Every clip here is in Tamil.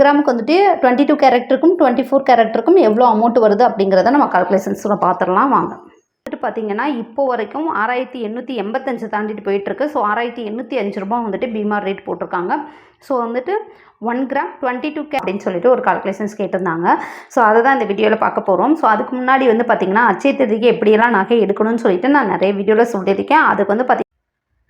கிராமுக்கு வந்துட்டு டுவெண்ட்டி டூ கேரக்டருக்கும் டுவெண்ட்டி ஃபோர் கேரக்டருக்கும் எவ்வளோ அமௌண்ட் வருது அப்படிங்கிறத நம்ம கால்குலேஷன்ஸில் பார்த்துடலாம் வாங்க. வந்துட்டு பார்த்தீங்கன்னா இப்போ வரைக்கும் ஆறாயிரத்தி எண்ணூற்றி எண்பத்தஞ்சு தாண்டிட்டு போயிட்டுருக்கு. ஸோ ஆறாயிரத்தி எண்ணூற்றி அஞ்சு ரூபா வந்துட்டு பீமார் ரேட் போட்டிருக்காங்க. ஸோ வந்துட்டு one gram twenty two K அப்படின்னு சொல்லிட்டு ஒரு கால்குலேஷன்ஸ் கேட்டிருந்தாங்க. ஸோ அதை தான் இந்த வீடியோவில் பார்க்க போகிறோம் ஸோ அதுக்கு முன்னாடி வந்து பார்த்திங்கன்னா அச்சய தேதிக்கு எப்படியெல்லாம் நகை எடுக்கணும்னு சொல்லிட்டு நான் நிறைய வீடியோவில் சொல்லியிருக்கேன். அதுக்கு வந்து பார்த்தீங்கன்னா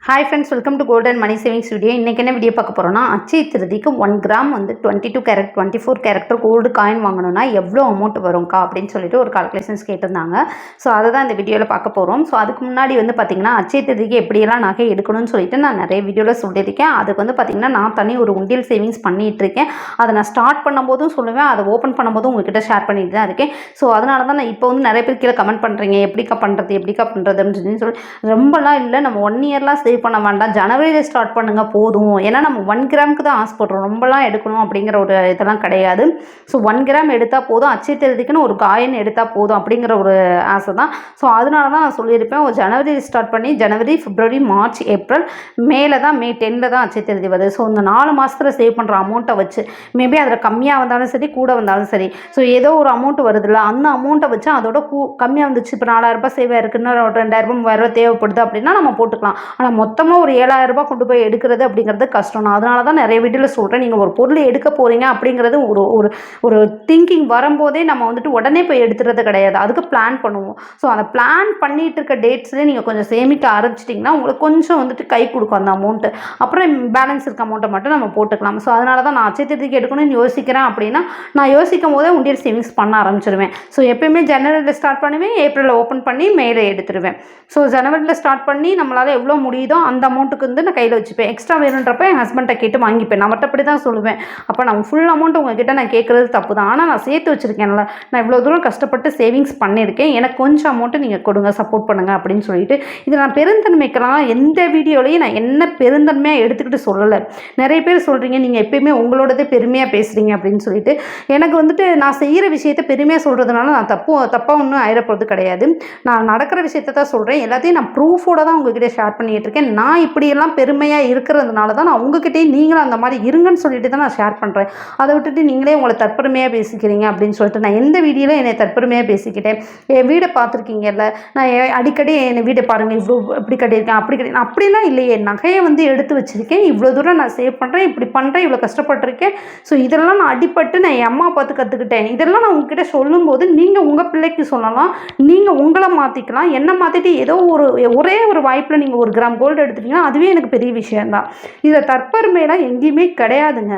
hi friends welcome to golden money savings video இன்றைக்கி என்ன வீடியோ பார்க்க போகிறோன்னா அச்சய திருதிக்கு ஒன் கிராம் வந்து twenty two carat twenty four character gold coin வாங்கணும்னா எவ்வளோ அமௌண்ட் வரும்க்கா அப்படின்னு சொல்லிட்டு ஒரு கால்குலேஷன்ஸ் கேட்டிருந்தாங்க. ஸோ அதை தான் இந்த வீடியோவில் பார்க்க போகிறோம் ஸோ அதுக்கு முன்னாடி வந்து பார்த்திங்கன்னா அச்சய திருதிக்கு எப்படியெல்லாம் நகை எடுக்கணும்னு சொல்லிட்டு நான் நிறைய வீடியோவில் சொல்லியிருக்கேன். அதுக்கு வந்து பார்த்திங்கன்னா நான் தனி ஒரு உண்டியல் சேவிங்ஸ் பண்ணிகிட்டு இருக்கேன். அதை நான் ஸ்டார்ட் பண்ணும்போதும் சொல்லுவேன். அதை ஓப்பன் பண்ணும்போதும் உங்ககிட்ட ஷேர் பண்ணிட்டு தான் இருக்கேன். ஸோ அதனால தான் நான் இப்போ வந்து நிறைய பேர் கீழே கமெண்ட் பண்ணுறீங்க எப்படிக்கா பண்ணுறது எப்படிக்கா பண்ணுறது அப்படின்னு சொல்லி ரொம்பலாம் இல்லை. நம்ம ஒன் இயர்லாம் சேவ் பண்ண வேண்டாம். ஜனவரியில் ஸ்டார்ட் பண்ணுங்கள் போதும். ஏன்னா நம்ம ஒன் கிராமுக்கு தான் ஆசைப்படுறோம் ரொம்பலாம் எடுக்கணும் அப்படிங்கிற ஒரு இதெல்லாம் கிடையாது. ஸோ ஒன் கிராம் எடுத்தால் போதும். அச்சய ஒரு காயின் எடுத்தால் போதும் அப்படிங்கிற ஒரு ஆசை தான். ஸோ அதனால தான் நான் சொல்லியிருப்பேன். ஒரு ஜனவரி ஸ்டார்ட் பண்ணி ஜனவரி பிப்ரவரி மார்ச் ஏப்ரல் மேலே தான் மே டென்னில் தான் அச்சய வருது. ஸோ இந்த நாலு மாதத்தில் சேவ் பண்ணுற அமௌண்ட்டை வச்சு மேபி அதில் கம்மியாக வந்தாலும் சரி கூட வந்தாலும் சரி. ஸோ ஏதோ ஒரு அமௌண்ட் வருதுல்ல அந்த அமௌண்ட்டை வச்சு அதோட கூ கம்மியாக வந்துச்சு. இப்போ நாலாயிரரூபா சேவ் இருக்குன்னு ஒரு ரெண்டாயிரரூபா மூவாயிரரூபா தேவைப்படுது அப்படின்னா நம்ம போட்டுக்கலாம். ஆனால் மொத்தமாக ஒரு ஏழாயிரரூபா கொண்டு போய் எடுக்கிறது அப்படிங்கிறது கஷ்டம். நான் அதனால தான் நிறைய வீட்டில் சொல்கிறேன் நீங்கள் ஒரு பொருள் எடுக்க போகிறீங்க அப்படிங்கிறது ஒரு ஒரு ஒரு திங்கிங் வரும்போதே நம்ம வந்துட்டு உடனே போய் எடுத்துறது கிடையாது. அதுக்கு பிளான் பண்ணுவோம். ஸோ அந்த பிளான் பண்ணிகிட்டு இருக்க டேட்ஸ்லேயே நீங்கள் கொஞ்சம் சேமிக்க ஆரம்பிச்சிட்டிங்கன்னா உங்களுக்கு கொஞ்சம் வந்துட்டு கை கொடுக்கும் அந்த அமௌண்ட்டு அப்புறம் பேலன்ஸ் இருக்க அமௌண்ட்டை மட்டும் நம்ம போட்டுக்கலாம். ஸோ அதனால தான் நான் அச்சயத்திற்கு எடுக்கணும்னு யோசிக்கிறேன் அப்படின்னா நான் யோசிக்கும் போதே உண்டியல் சேவிங்ஸ் பண்ண ஆரம்பிச்சிருவேன். ஸோ எப்பயுமே ஜனவரியில் ஸ்டார்ட் பண்ணுவேன் ஏப்ரலில் ஓப்பன் பண்ணி மேலே எடுத்துருவேன். ஸோ ஜனவரியில் ஸ்டார்ட் பண்ணி நம்மளால் எவ்வளோ முடியும் வீதம் அந்த அமௌண்ட்டுக்கு வந்து நான் கையில் வச்சுப்பேன். எக்ஸ்ட்ரா வேணுன்றப்ப என் ஹஸ்பண்ட்டை கேட்டு வாங்கிப்பேன். நான் மட்டும் அப்படி தான் சொல்லுவேன். அப்போ நான் ஃபுல் அமௌண்ட் உங்ககிட்ட நான் கேட்குறது தப்பு தான் ஆனால் நான் சேர்த்து வச்சுருக்கேன்ல நான் இவ்வளோ தூரம் கஷ்டப்பட்டு சேவிங்ஸ் பண்ணியிருக்கேன். எனக்கு கொஞ்சம் அமௌண்ட்டு நீங்கள் கொடுங்க சப்போர்ட் பண்ணுங்கள் அப்படின்னு சொல்லிட்டு இது நான் பெருந்தன்மைக்கெல்லாம் எந்த வீடியோலையும் நான் என்ன பெருந்தன்மையாக எடுத்துக்கிட்டு சொல்லலை. நிறைய பேர் சொல்கிறீங்க நீங்கள் எப்பயுமே உங்களோடதே பெருமையாக பேசுகிறீங்க அப்படின்னு சொல்லிட்டு. எனக்கு வந்துட்டு நான் செய்கிற விஷயத்த பெருமையாக சொல்கிறதுனால நான் தப்பு தப்பாக ஒன்றும் ஆயிடப்போகிறது கிடையாது. நான் நடக்கிற விஷயத்த தான் சொல்கிறேன் எல்லாத்தையும் நான் ப்ரூஃபோட தான் உங்ககிட்ட ஷேர் பண்ணிகிட்டு இருக்கேன். நான் இப்படியெல்லாம் பெருமையாக இருக்கிறதுனால தான் நான் உங்ககிட்டயே நீங்களும் அந்த மாதிரி இருங்கன்னு சொல்லிட்டு தான் நான் ஷேர் பண்ணுறேன் அதை விட்டுட்டு நீங்களே உங்களை தற்பெருமையாக பேசிக்கிறீங்க அப்படின்னு சொல்லிட்டு நான் எந்த வீடியோவில் என்னை தற்பெருமையாக பேசிக்கிட்டேன்? என் வீடை பார்த்துருக்கீங்கல்ல? நான் அடிக்கடி என் வீடை பாருங்கள் இவ்வளோ இப்படி கட்டியிருக்கேன் அப்படி கட்டி அப்படிலாம் இல்லையே. நகையை வந்து எடுத்து வச்சுருக்கேன். இவ்வளோ தூரம் நான் சேவ் பண்ணுறேன் இப்படி பண்ணுறேன் இவ்வளோ கஷ்டப்பட்டிருக்கேன். ஸோ இதெல்லாம் நான் அடிப்பட்டு நான் என் அம்மா பார்த்து கற்றுக்கிட்டேன் இதெல்லாம் நான் உங்ககிட்ட சொல்லும்போது நீங்கள் உங்கள் பிள்ளைக்கு சொல்லலாம். நீங்கள் உங்களை மாற்றிக்கலாம் என்ன மாற்றிட்டு ஏதோ ஒரு ஒரே ஒரு வாய்ப்பில் நீங்கள் ஒரு கிராம் கோல்டு எடுத்துட்டீங்கன்னா அதுவே எனக்கு பெரிய விஷயந்தான் இதில் தற்பெருமையெல்லாம் எங்கேயுமே கிடையாதுங்க.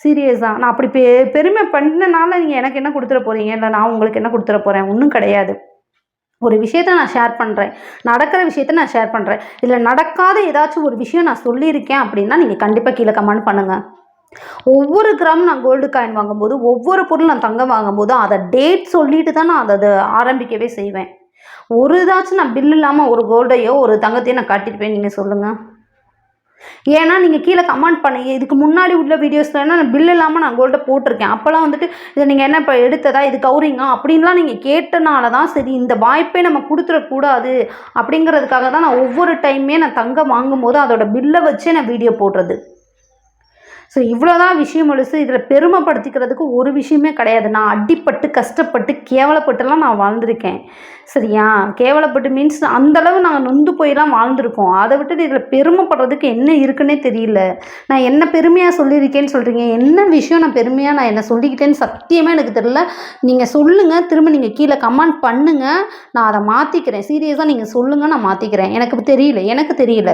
சீரியஸாக நான் அப்படி பெ பெருமை பண்ணனால நீங்கள் எனக்கு என்ன கொடுத்துட போகிறீங்க இல்லை நான் உங்களுக்கு என்ன கொடுத்துட போகிறேன் ஒன்றும் கிடையாது. ஒரு விஷயத்த நான் ஷேர் பண்ணுறேன் நடக்கிற விஷயத்த நான் ஷேர் பண்ணுறேன் இதில் நடக்காத ஏதாச்சும் ஒரு விஷயம் நான் சொல்லியிருக்கேன் அப்படின்னா நீங்கள் கண்டிப்பாக கீழே கமெண்ட் பண்ணுங்கள் ஒவ்வொரு கிராம் நான் கோல்டு காயின் வாங்கும்போது ஒவ்வொரு பொருள் நான் தங்கம் வாங்கும்போது அதை டேட் சொல்லிட்டு தான் நான் அதை அதை ஆரம்பிக்கவே செய்வேன். ஒரு இதாச்சும் நான் பில் இல்லாமல் ஒரு கோல்டையோ ஒரு தங்கத்தையோ நான் காட்டியிருப்பேன் நீங்கள் சொல்லுங்கள் ஏன்னா நீங்கள் கீழே கமெண்ட் பண்ணீங்க. இதுக்கு முன்னாடி உள்ள வீடியோஸில் நான் பில் இல்லாமல் நான் கோல்டை போட்டிருக்கேன். அப்போல்லாம் வந்துட்டு இதை நீங்கள் என்ன இப்போ எடுத்ததா இது கவுரிங்கா அப்படின்லாம் நீங்கள் கேட்டனால தான் சரி இந்த வாய்ப்பே நம்ம கொடுத்துடக்கூடாது அப்படிங்கிறதுக்காக தான் நான் ஒவ்வொரு டைமே நான் தங்கம் வாங்கும்போது அதோட பில்லை வச்சே நான் வீடியோ போடுறது. ஸோ இவ்வளோதான் விஷயம் முழுசு. இதில் பெருமைப்படுத்திக்கிறதுக்கு ஒரு விஷயமே கிடையாது. நான் அடிப்பட்டு கஷ்டப்பட்டு கேவலப்பட்டுலாம் நான் வாழ்ந்திருக்கேன். சரியா? கேவலப்பட்டு மீன்ஸ் அந்தளவு நாங்கள் நொந்து போயெல்லாம் வாழ்ந்திருக்கோம். அதை விட்டுட்டு இதில் பெருமைப்படுறதுக்கு என்ன இருக்குன்னே தெரியல. நான் என்ன பெருமையாக சொல்லியிருக்கேன்னு சொல்கிறீங்க என்ன விஷயம் நான் பெருமையாக நான் என்ன சொல்லிக்கிட்டேன்னு சத்தியமாக எனக்கு தெரியல. நீங்கள் சொல்லுங்கள் திரும்ப நீங்கள் கீழே கமெண்ட் பண்ணுங்கள் நான் அதை மாற்றிக்கிறேன் சீரியஸாக நீங்கள் சொல்லுங்கள் நான் மாற்றிக்கிறேன் எனக்கு தெரியல. எனக்கு தெரியல.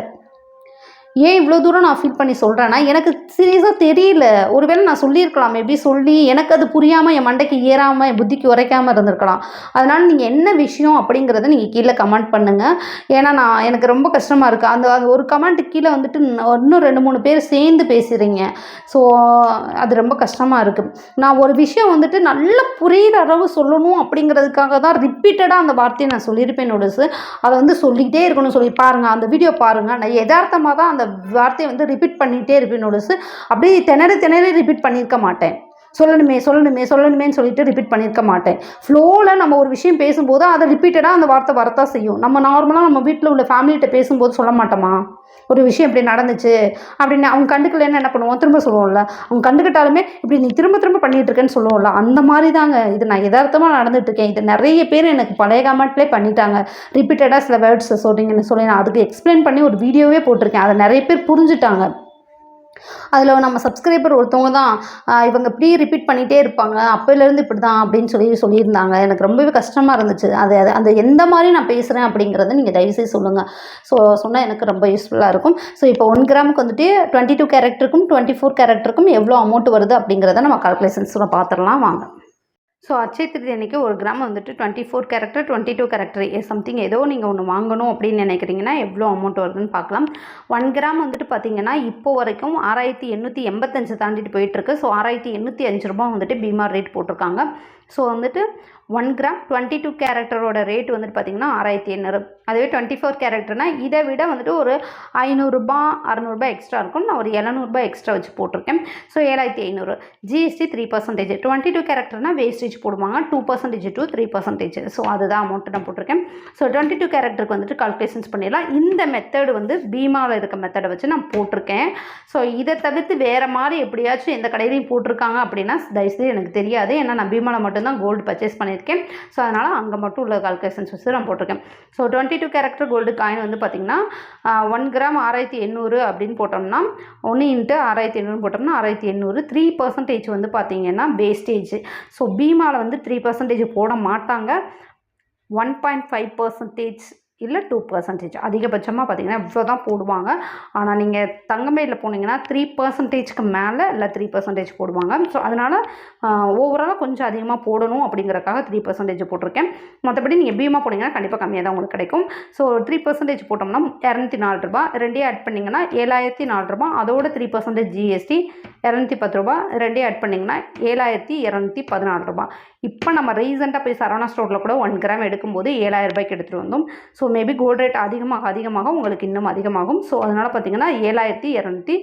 ஏன் இவ்வளோ தூரம் நான் ஃபீல் பண்ணி சொல்கிறேன்னா எனக்கு சீரியஸாக தெரியல. ஒருவேளை நான் சொல்லியிருக்கலாம். எப்படி சொல்லி எனக்கு அது புரியாமல் என் மண்டைக்கு ஏறாமல் என் புத்திக்கு உரைக்காமல் இருந்திருக்கலாம். அதனால் நீங்கள் என்ன விஷயம் அப்படிங்கிறத நீங்கள் கீழே கமெண்ட் பண்ணுங்கள் ஏன்னா நான் எனக்கு ரொம்ப கஷ்டமாக இருக்குது அந்த அந்த ஒரு கமெண்ட் கீழே வந்துட்டு இன்னும் ரெண்டு மூணு பேர் சேர்ந்து பேசுகிறீங்க ஸோ அது ரொம்ப கஷ்டமாக இருக்குது நான் ஒரு விஷயம் வந்துட்டு நல்லா புரியிற அளவு சொல்லணும் அப்படிங்கிறதுக்காக தான் ரிப்பீட்டடாக அந்த வார்த்தையை நான் சொல்லியிருப்பேன் நோடிஸு அதை வந்து சொல்லிக்கிட்டே இருக்கணும் சொல்லி பாருங்கள் அந்த வீடியோ பாருங்கள் நான் யதார்த்தமாக தான் அந்த வார்த்தையை வந்து ரிப்பீட் பண்ணிகிட்டே இருப்பேன் நோடிஸு அப்படியே திணறி திணறி ரிப்பீட் பண்ணியிருக்க மாட்டேன். சொல்லணுமே சொல்லணுமே சொல்லணுமேன்னு சொல்லிட்டு ரிப்பீட் பண்ணியிருக்க மாட்டேன். ஃப்ளோவில் நம்ம ஒரு விஷயம் பேசும்போது அதை ரிப்பீட்டடாக அந்த வார்த்தை வரத்தான் செய்யும். நம்ம நார்மலாக நம்ம வீட்டில் உள்ள ஃபேமிலிகிட்ட பேசும்போது சொல்ல மாட்டோமா? ஒரு விஷயம் இப்படி நடந்துச்சு அப்படின்னு அவங்க கண்டுக்கலன்னு என்ன பண்ணுவோம்? திரும்ப சொல்லுவோம்ல. அவங்க கண்டுக்கிட்டாலுமே இப்படி நீ திரும்ப திரும்ப பண்ணிட்டு இருக்கேன்னு சொல்லுவோம்ல. அந்த மாதிரி தாங்க இது நான் யதார்த்தமாக நடந்துட்டு இருக்கேன் இது நிறைய பேர் எனக்கு பழைய கமெண்ட்லேயே பண்ணிட்டாங்க. ரிப்பீட்டடாக சில வேர்ட்ஸ் சொல்கிறீங்கன்னு சொல்லி நான் அதுக்கு எக்ஸ்பிளைன் பண்ணி ஒரு வீடியோவே போட்டிருக்கேன். அதை நிறைய பேர் புரிஞ்சுட்டாங்க. அதில் நம்ம சப்ஸ்கிரைபர் ஒருத்தவங்க தான் இவங்க ப்ரீ ரிப்பீட் பண்ணிகிட்டே இருப்பாங்க. அப்போலேருந்து இப்படி தான் அப்படின்னு சொல்லி சொல்லியிருந்தாங்க. எனக்கு ரொம்பவே கஷ்டமாக இருந்துச்சு. அது அது அந்த எந்த மாதிரி நான் பேசுகிறேன் அப்படிங்கிறத நீங்கள் தயவுசெய்து சொல்லுங்கள் ஸோ சொன்னால் எனக்கு ரொம்ப யூஸ்ஃபுல்லாக இருக்கும். ஸோ இப்போ ஒன் கிராமுக்கு வந்துட்டு டுவெண்ட்டி டூ கேரக்டருக்கும் டுவெண்ட்டி ஃபோர் கேரக்டருக்கும் எவ்வளோ அமௌண்ட் வருது அப்படிங்கிறத நம்ம கால்குலேஷன்ஸில் பார்த்துடலாம் வாங்க. ஸோ அச்சய திருதி அன்னைக்கு ஒரு கிராம் வந்துட்டு twenty four character twenty two character something ஏதோ நீங்கள் ஒன்று வாங்கணும் அப்படின்னு நினைக்கிறீங்கன்னா எவ்வளோ அமௌண்ட் வருதுன்னு பார்க்கலாம். ஒன் கிராம் வந்துட்டு பார்த்தீங்கன்னா இப்போ வரைக்கும் ஆறாயிரத்தி எண்ணூற்றி எண்பத்தஞ்சு தாண்டிட்டு போயிட்டுருக்கு ஸோ ஆறாயிரத்தி எண்ணூற்றி அஞ்சு ரூபா வந்துட்டு பீமார் ரேட் போட்டிருக்காங்க. ஸோ வந்துட்டு ஒன் கிராம் டுவெண்ட்டி டூ கேரக்டரோட ரேட் வந்துட்டு பார்த்தீங்கன்னா ஆறாயிரத்தி எண்ணூறு. அதுவே டுவெண்ட்டி ஃபோர் கேரக்டர்னால் இதை விட வந்துட்டு ஒரு ஐநூறுரூபா அறநூறுபா எக்ஸ்ட்ரா இருக்கும் நான் ஒரு எழுநூறுபா எக்ஸ்ட்ரா வச்சு போட்டிருக்கேன். ஸோ ஏழாயிரத்தி ஐநூறு. GST three percentage twenty two கேரக்டர்னால் wastage போடுவாங்க. Two percentage two three percentage so அதுதான் அமௌண்ட்டு நான் போட்டிருக்கேன். ஸோ டுவெண்ட்டி டூ கேரக்டருக்கு வந்துட்டு கால்குலேஷன்ஸ் பண்ணிடலாம். இந்த மெத்தடு வந்து பீமாவில் இருக்க மெத்தடை வச்சு நான் போட்டிருக்கேன். ஸோ இதை தவிர்த்து வேறு மாதிரி எப்படியாச்சும் எந்த கடையிலையும் போட்டிருக்காங்க அப்படின்னா தயவுசெய்து எனக்கு தெரியாது. ஏன்னா நான் பீமாவில் மட்டும் மட்டும்தான் கோல்டு பர்ச்சேஸ் பண்ணியிருக்கேன். ஸோ அதனால் அங்கே மட்டும் உள்ள கால்குலேஷன்ஸ் வச்சு நான் போட்டிருக்கேன். So twenty two character gold coin வந்து பார்த்திங்கன்னா ஒன் கிராம் ஆறாயிரத்தி எண்ணூறு அப்படின்னு போட்டோம்னா ஒன்று இன்ட்டு ஆறாயிரத்தி எண்ணூறு போட்டோம்னா ஆறாயிரத்தி எண்ணூறு. த்ரீ பர்சன்டேஜ் வந்து பார்த்திங்கன்னா வேஸ்டேஜ் ஸோ பீமாவில் வந்து த்ரீ பர்சன்டேஜ் போட மாட்டாங்க. ஒன் பாயிண்ட் ஃபைவ் பர்சன்டேஜ் இல்லை டூ பர்சன்டேஜ் அதிகபட்சமாக பார்த்தீங்கன்னா இவ்வளோ தான் போடுவாங்க. ஆனால் நீங்கள் தங்கமேலில் போனீங்கன்னா த்ரீ பர்சன்டேஜ்க்கு மேலே இல்லை த்ரீ பர்சன்டேஜ் போடுவாங்க. ஸோ அதனால் ஓவராலாக கொஞ்சம் அதிகமாக போடணும் அப்படிங்கிறக்காக த்ரீ பர்சன்டேஜ் போட்டிருக்கேன். மற்றபடி நீங்கள் பீமா போனீங்கன்னா கண்டிப்பாக கம்மியாக தான் உங்களுக்கு கிடைக்கும். ஸோ த்ரீ பர்சன்டேஜ் போட்டோம்னா இரநூத்தி நாலு ரூபா ரெண்டையும் ஆட் பண்ணிங்கன்னா ஏழாயிரத்தி நாலு ரூபா அதோட த்ரீ பர்சன்டேஜ் ஜிஎஸ்டி இரநூத்தி பத்து ரூபா ரெண்டே ஆட் பண்ணிங்கன்னா ஏழாயிரத்தி இரநூத்தி பதினாலு ரூபா இப்போ நம்ம ரீசெண்டாக போய் சரவணா ஸ்டோரில் கூட ஒன் கிராம் எடுக்கும்போது ஏழாயிரம் ரூபாய்க்கு எடுத்துகிட்டு வந்தோம். ஸோ மேபி கோல்ட் ரேட் அதிகமாக அதிகமாக உங்களுக்கு இன்னும் அதிகமாகும். ஸோ அதனால் பார்த்தீங்கன்னா ஏழாயிரத்தி இரநூத்தி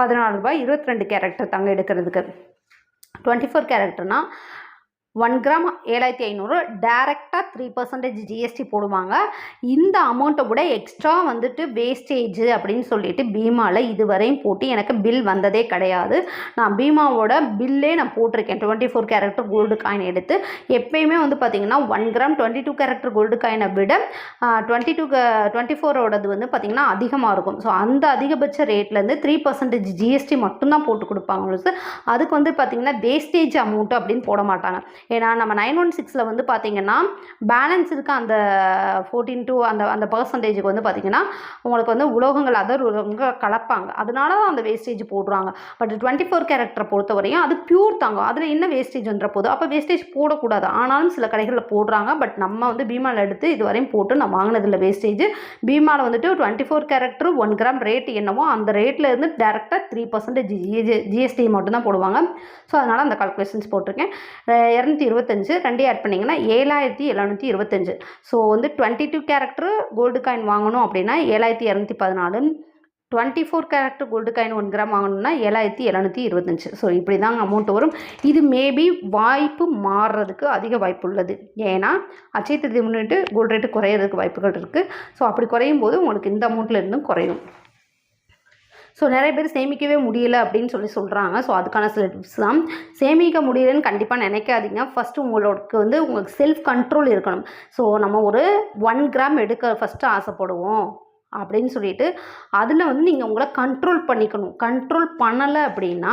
பதினாலு ரூபாய் இருபத்தி ரெண்டு கேரக்டர் தங்க எடுக்கிறதுக்கு. டுவெண்ட்டி ஃபோர் கேரக்டர்னால் ஒன் கிராம் ஏழாயிரத்தி ஐநூறு டேரெக்டாக த்ரீ பர்சன்டேஜ் ஜிஎஸ்டி போடுவாங்க. இந்த அமௌண்ட்டை விட எக்ஸ்ட்ரா வந்துட்டு வேஸ்டேஜ் அப்படின்னு சொல்லிட்டு பீமாவில் இதுவரையும் போட்டு எனக்கு பில் வந்ததே கிடையாது. நான் பீமாவோட பில்லே நான் போட்டிருக்கேன். Twenty four character gold coin எடுத்து எப்பயுமே வந்து பார்த்திங்கன்னா one gram twenty two character gold காயினை விட டுவெண்ட்டி டூ டுவெண்ட்டி ஃபோரோடது வந்து பார்த்திங்கன்னா அதிகமாக இருக்கும். ஸோ அந்த அதிகபட்ச ரேட்லேருந்து த்ரீ பர்சன்டேஜ் ஜிஎஸ்டி மட்டும்தான் போட்டு கொடுப்பாங்க. அதுக்கு வந்து பார்த்திங்கன்னா வேஸ்டேஜ் அமௌண்ட்டு அப்படின்னு போட மாட்டாங்க. ஏன்னா நம்ம நைன் ஒன் சிக்ஸில் வந்து பார்த்திங்கன்னா பேலன்ஸ் இருக்க அந்த ஃபோர்டீன் டூ அந்த அந்த பர்சன்டேஜுக்கு வந்து பார்த்திங்கன்னா உங்களுக்கு வந்து உலோகங்கள் அதர் உலகங்கள் கலப்பாங்க. அதனால தான் அந்த வேஸ்டேஜ் போடுறாங்க. பட் டுவெண்ட்டி ஃபோர் கேரக்டரை பொறுத்த வரையும் அது பியூர் தங்கம். அதில் என்ன வேஸ்டேஜ் வந்துற போதும் அப்போ வேஸ்டேஜ் போடக்கூடாது. ஆனாலும் சில கடைகளில் போடுறாங்க. பட் நம்ம வந்து பீமாவில் எடுத்து இது வரையும் போட்டு நான் வாங்கினதில்ல வேஸ்டேஜ் பீமாவில் வந்துட்டு twenty four character one gram rate என்னவோ அந்த ரேட்டில் இருந்து டேரெக்டாக த்ரீ பர்சன்டேஜ் ஜிஎஸ்டி மட்டும் தான் போடுவாங்க. ஸோ அதனால் அந்த கால்குலேஷன்ஸ் போட்டிருக்கேன். இரநூத்தி இருபத்தஞ்சு ரெண்டையும் ஆட் பண்ணிங்கன்னா ஏழாயிரத்தி எழுநூற்றி இருபத்தஞ்சு. ஸோ வந்து twenty two character gold coin வாங்கணும் அப்படின்னா ஏழாயிரத்தி இரநூத்தி பதினாலு twenty four character gold coin one gram வாங்கணும்னா ஏழாயிரத்தி எழுநூற்றி இருபத்தஞ்சு. ஸோ இப்படி தாங்க அமௌண்ட் வரும். இது மேபி வாய்ப்பு மாறுறதுக்கு அதிக வாய்ப்பு உள்ளது. ஏன்னா அச்சய திருதி முன்னிட்டு கோல்டு ரேட்டு குறையிறதுக்கு வாய்ப்புகள் இருக்குது ஸோ அப்படி குறையும் போது உங்களுக்கு இந்த அமௌண்ட்டில் இருந்தும் குறையும். ஸோ நிறைய பேர் சேமிக்கவே முடியல அப்படின்னு சொல்லி சொல்கிறாங்க ஸோ அதுக்கான சில டிப்ஸ் தான். சேமிக்க முடியலன்னு கண்டிப்பாக நினைக்காதீங்க. ஃபஸ்ட்டு உங்களுக்கு வந்து உங்களுக்கு செல்ஃப் கண்ட்ரோல் இருக்கணும். ஸோ நம்ம ஒரு ஒன் கிராம் எடுக்க ஃபஸ்ட்டு ஆசைப்படுவோம். அப்படின்னு சொல்லிட்டு அதில் வந்து நீங்கள் உங்களை கண்ட்ரோல் பண்ணிக்கணும். கண்ட்ரோல் பண்ணலை அப்படின்னா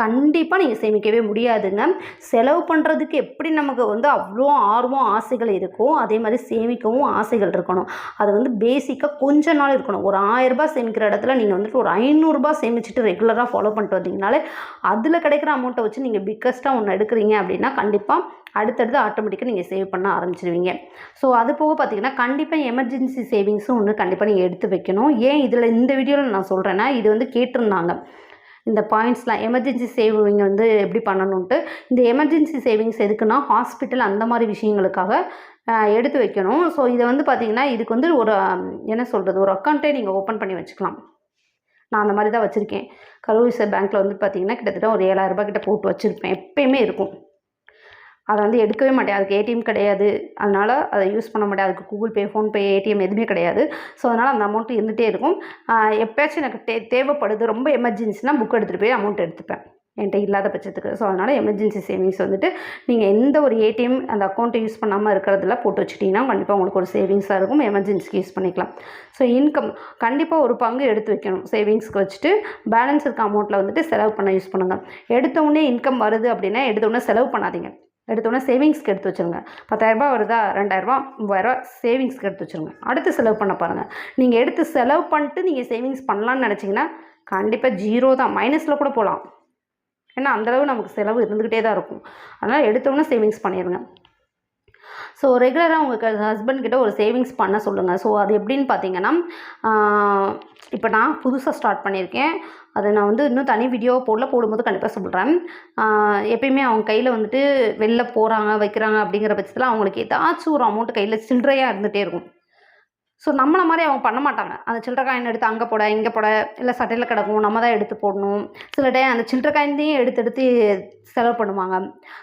கண்டிப்பாக நீங்கள் சேமிக்கவே முடியாதுங்க. செலவு பண்ணுறதுக்கு எப்படி நமக்கு வந்து அவ்வளோ ஆர்வம் ஆசைகள் இருக்கோ அதே மாதிரி சேமிக்கவும் ஆசைகள் இருக்கணும். அது வந்து பேசிக்காக கொஞ்ச நாள் இருக்கணும். ஒரு ஆயிரரூபா சேமிக்கிற இடத்துல நீங்கள் வந்துட்டு ஒரு ஐநூறுரூபா சேமிச்சுட்டு ரெகுலராக ஃபாலோ பண்ணிட்டு வந்தீங்கனாலே அதில் கிடைக்கிற அமௌண்ட்டை வச்சு நீங்கள் பிக்கஸ்ட்டாக ஒன்று எடுக்கிறீங்க அப்படின்னா கண்டிப்பாக அடுத்தடுத்து ஆட்டோமேட்டிக்காக நீங்கள் சேவ் பண்ண ஆரம்பிச்சிருவீங்க. ஸோ அது போக பார்த்தீங்கன்னா கண்டிப்பாக எமர்ஜென்சி சேவிங்ஸும் ஒன்று கண்டிப்பாக நீங்கள் எடுத்து வைக்கணும். ஏன் இதில் இந்த வீடியோவில் நான் சொல்கிறேன்னா இது வந்து கேட்டிருந்தாங்க. இந்த பாயிண்ட்ஸ்லாம் எமர்ஜென்சி சேவிங் வந்து எப்படி பண்ணணுன்ட்டு இந்த எமர்ஜென்சி சேவிங்ஸ் எதுக்குன்னா ஹாஸ்பிட்டல் அந்த மாதிரி விஷயங்களுக்காக எடுத்து வைக்கணும். ஸோ இதை வந்து பார்த்திங்கன்னா இதுக்கு வந்து ஒரு என்ன சொல்கிறது ஒரு அக்கௌண்ட்டே நீங்கள் ஓப்பன் பண்ணி வச்சுக்கலாம். நான் அந்த மாதிரி தான் வச்சுருக்கேன். கரூர் பேங்க்கில் வந்து பார்த்திங்கன்னா கிட்டத்தட்ட ஒரு ஏழாயிரரூபா கிட்ட போட்டு வச்சுருப்பேன். எப்பயுமே இருக்கும். அதை வந்து எடுக்கவே மாட்டேன். அதுக்கு ஏடிஎம் கிடையாது. அதனால் அதை யூஸ் பண்ண மாட்டேன். அதுக்கு கூகுள் பே ஃபோன்பே ஏடிஎம் எதுவுமே கிடையாது. ஸோ அதனால் அந்த அமௌண்ட் இருந்துகிட்டே இருக்கும். எப்போயாச்சும் எப்பயாச்சும் எனக்கு தே தேவைப்படுது ரொம்ப எமர்ஜென்சினா புக் எடுத்துகிட்டு போய் அமௌண்ட் எடுத்துப்பேன். என்கிட்ட இல்லாத பட்சத்துக்கு. ஸோ அதனால் எமர்ஜென்சி சேவிங்ஸ் வந்துட்டு நீங்கள் எந்த ஒரு ஏடிஎம் அந்த அக்கௌண்ட்டை யூஸ் பண்ணாமல் இருக்கிறதுல போட்டு வச்சுட்டிங்கன்னா கண்டிப்பாக உங்களுக்கு ஒரு சேவிங்ஸாக இருக்கும். எமர்ஜென்சிக்கு யூஸ் பண்ணிக்கலாம். ஸோ இன்கம் கண்டிப்பாக ஒரு பங்கு எடுத்து வைக்கணும். சேவிங்ஸ்க்கு வச்சுட்டு பேலன்ஸ் இருக்க அமௌண்ட்டில் வந்துட்டு செலவு பண்ண யூஸ் பண்ணுங்கள் எடுத்த உடனே இன்கம் வருது அப்படின்னா எடுத்தவுடனே செலவு பண்ணாதீங்க. எடுத்தோடனே சேவிங்ஸ்க்கு எடுத்து வச்சுருங்க. பத்தாயிரரூபா வருதா? ரெண்டாயிரரூபா மூவாயிரரூபா சேவிங்ஸ்க்கு எடுத்து வச்சுருங்க. அடுத்து செலவு பண்ண பாருங்கள் நீங்கள் எடுத்து செலவு பண்ணிட்டு நீங்கள் சேவிங்ஸ் பண்ணலான்னு நினச்சிங்கன்னா கண்டிப்பாக ஜீரோ தான். மைனஸில் கூட போகலாம் ஏன்னா அந்தளவு நமக்கு செலவு இருந்துக்கிட்டே தான் இருக்கும். அதனால் எடுத்தோடனே சேவிங்ஸ் பண்ணிடுங்க. ஸோ ரெகுலராக உங்கள் ஹஸ்பண்ட் கிட்ட ஒரு சேவிங்ஸ் பண்ண சொல்லுங்கள் ஸோ அது எப்படின்னு பார்த்தீங்கன்னா இப்போ நான் புதுசாக ஸ்டார்ட் பண்ணியிருக்கேன் அதை நான் வந்து இன்னும் தனி வீடியோ போடல போடும்போது கண்டிப்பாக சொல்கிறேன் எப்பயுமே அவங்க கையில் வந்துட்டு வெளில போகிறாங்க வைக்கிறாங்க அப்படிங்கிற பட்சத்தில் அவங்களுக்கு ஏதாச்சும் ஒரு அமௌண்ட் கையில் சில்லறையாக இருந்துகிட்டே இருக்கும். ஸோ நம்மளை மாதிரி அவங்க பண்ண மாட்டாங்க. அந்த சில்லற காயின் எடுத்து அங்கே போட இங்கே போட இல்லை சட்டையில் கிடக்கும் நம்ம தான் எடுத்து போடணும். சில டைம் அந்த சில்லற காயின்தையும் எடுத்து எடுத்து செலவு பண்ணுவாங்க.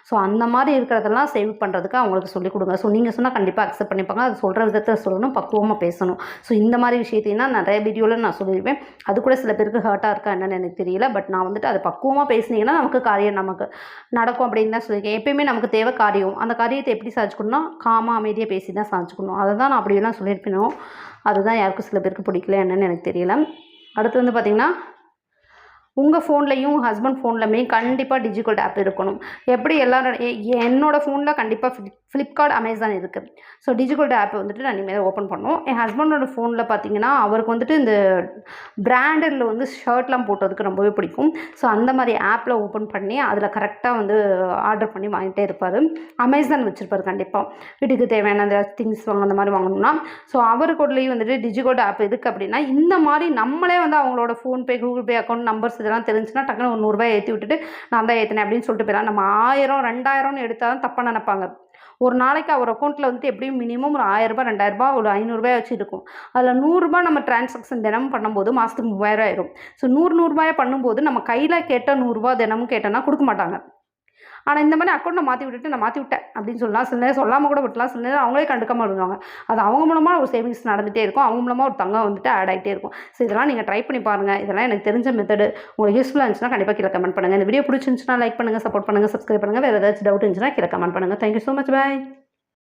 ஸோ அந்த மாதிரி இருக்கிறதெல்லாம் சேவ் பண்ணுறதுக்கு அவங்களுக்கு சொல்லிக் கொடுங்க. ஸோ நீங்கள் சொன்னால் கண்டிப்பாக அக்செப்ட் பண்ணிப்பாங்க. அது சொல்கிற விதத்தை சொல்லணும் பக்குவமாக பேசணும். ஸோ இந்த மாதிரி விஷயத்தையும் தான் நிறைய வீடியோவில் நான் சொல்லியிருப்பேன் அது கூட சில பேருக்கு ஹர்ட்டாக இருக்கா என்னன்னு எனக்கு தெரியல. பட் நான் வந்துட்டு அதை பக்குவமாக பேசினீங்கன்னா நமக்கு காரியம் நமக்கு நடக்கும் அப்படின்னு தான் சொல்லியிருக்கேன். எப்பயுமே நமக்கு தேவை காரியம். அந்த காரியத்தை எப்படி சாதிச்சுக்கணும்னா காமாக அமைதியாக பேசி தான் சாதிச்சுக்கணும். அதை தான் நான் அப்படியெல்லாம் சொல்லியிருப்பேனோ அதுதான் யாருக்கும் சில பேருக்கு பிடிக்கல என்னன்னு எனக்கு தெரியல. அடுத்து வந்து பார்த்திங்கன்னா உங்கள் ஃபோன்லேயும் ஹஸ்பண்ட் ஃபோன்லையுமே கண்டிப்பாக டிஜிட்டல் ஆப் இருக்கணும். எப்படி எல்லாரும் என்னோடய ஃபோனில் கண்டிப்பாக ஃப்ளிப் ஃப்ளிப்கார்ட் அமேசான் இருக்குது ஸோ டிஜிட்டல் ஆப் வந்துட்டு நான் இனிமேல் ஓப்பன் பண்ணணும் என் ஹஸ்பண்டோட ஃபோனில் பார்த்தீங்கன்னா அவருக்கு வந்துட்டு இந்த பிராண்டடில் வந்து ஷர்ட்லாம் போட்டதுக்கு ரொம்பவே பிடிக்கும். ஸோ அந்த மாதிரி ஆப்பில் ஓப்பன் பண்ணி அதில் கரெக்டாக வந்து ஆர்டர் பண்ணி வாங்கிட்டே இருப்பார். அமேசான் வச்சுருப்பார் கண்டிப்பாக வீட்டுக்கு தேவையான அந்த திங்ஸ் வாங்க அந்த மாதிரி வாங்கணும்னா. ஸோ அவருக்குள்ளேயும் வந்துட்டு டிஜிகோட் ஆப் எதுக்கு அப்படின்னா இந்த மாதிரி நம்மளே வந்து அவங்களோட PhonePe Google Pay account numbers இதெல்லாம் தெரிஞ்சுன்னா டக்குனு ஒரு நூறுரூவா ஏற்றி விட்டுட்டு நான் தான் ஏற்றினேன் அப்படின்னு சொல்லிட்டு போயிடலாம். நம்ம ஆயிரம் ரெண்டாயிரம்னு எடுத்தால் தான் தப்பாக நினைப்பாங்க. ஒரு நாளைக்கு அவர் அக்கௌண்ட்டில் வந்துட்டு எப்படியும் மினிமம் ஒரு ஆயிரரூபா ரெண்டாயிரரூபா ஒரு ஐநூறுரூபாய் வச்சு இருக்கும். அதில் நூறுரூபா நம்ம டிரான்சாக்ஷன் தினமும் பண்ணும்போது மாதத்துக்கு மூவாயிரம் ஆயிரும். ஸோ நூறு நூறுரூபாயை பண்ணும்போது நம்ம கையில் கேட்ட நூறுரூபா தினமும் கேட்டோன்னா கொடுக்க மாட்டாங்க. ஆனால் இந்த மாதிரி அக்கௌண்ட்டை மாற்றி விட்டுட்டு நான் மாற்றி விட்டேன். அப்படின்னு சொல்லலாம். சில நேரம் சொல்லாமல் கூட விட்டலாம். சில நேரம் அவங்களே கண்டுக்காம விடுவாங்க. அது அவங்க மூலமாக ஒரு சேவிங்ஸ் நடந்துகிட்டே இருக்கும். அவங்க மூலமாக ஒரு தங்கம் வந்துட்டு ஆட் ஆகிட்டே இருக்கும். ஸோ இதெல்லாம் நீங்கள் ட்ரை பண்ணி பாருங்கள் இதெல்லாம் எனக்கு தெரிஞ்ச மெத்தடு உங்களுக்கு யூஸ்ஃபுல்லாக இருந்துச்சுன்னா கண்டிப்பாக கீழே கமெண்ட் பண்ணுங்கள் இந்த வீடியோ பிடிச்சிருந்துச்சுன்னா லைக் பண்ணுங்கள் சப்போர்ட் பண்ணுங்கள் சப்ஸ்கிரைப் பண்ணுங்கள் வேறு ஏதாச்சும் டவுட் இருந்துச்சுன்னா கீழே கமெண்ட் பண்ணுங்கள் தேங்க்யூ ஸோ மச் பாய்